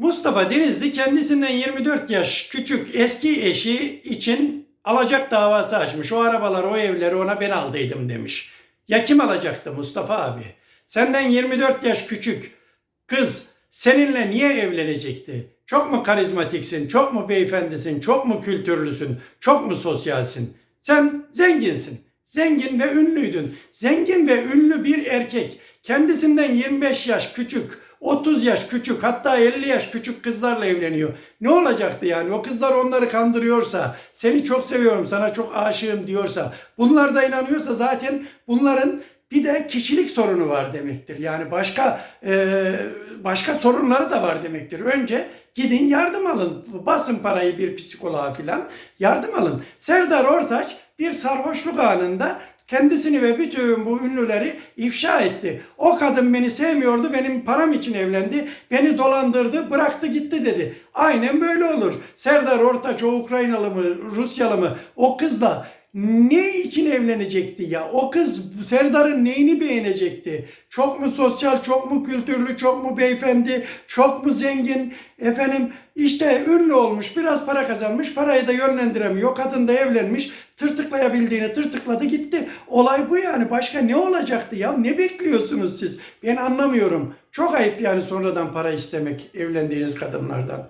Mustafa Denizli kendisinden 24 yaş küçük eski eşi için alacak davası açmış. O arabaları, o evleri ona ben aldıydım demiş. Ya kim alacaktı Mustafa abi? Senden 24 yaş küçük kız seninle niye evlenecekti? Çok mu karizmatiksin, çok mu beyefendisin, çok mu kültürlüsün, çok mu sosyalsin? Sen zenginsin. Zengin ve ünlüydün. Zengin ve ünlü bir erkek kendisinden 25 yaş küçük, 30 yaş küçük hatta 50 yaş küçük kızlarla evleniyor. Ne olacaktı yani? O kızlar onları kandırıyorsa, seni çok seviyorum, sana çok aşığım diyorsa, bunlar da inanıyorsa zaten bunların bir de kişilik sorunu var demektir. Yani başka e, başka sorunları da var demektir. Önce gidin yardım alın. Basın parayı bir psikoloğa filan yardım alın. Serdar Ortaç bir sarhoşluk anında kendisini ve bütün bu ünlüleri ifşa etti. O kadın beni sevmiyordu, benim param için evlendi, beni dolandırdı, bıraktı gitti dedi. Aynen böyle olur. Serdar Ortaç o Ukraynalı mı, Rusyalı mı o kızla ne için evlenecekti ya? O kız Serdar'ın neyini beğenecekti? Çok mu sosyal, çok mu kültürlü, çok mu beyefendi, çok mu zengin? Efendim işte ünlü olmuş, biraz para kazanmış, parayı da yönlendiremiyor. Kadın da evlenmiş, tırtıklayabildiğini tırtıkladı gitti. Olay bu yani. Başka ne olacaktı ya? Ne bekliyorsunuz siz? Ben anlamıyorum. Çok ayıp yani sonradan para istemek evlendiğiniz kadınlardan.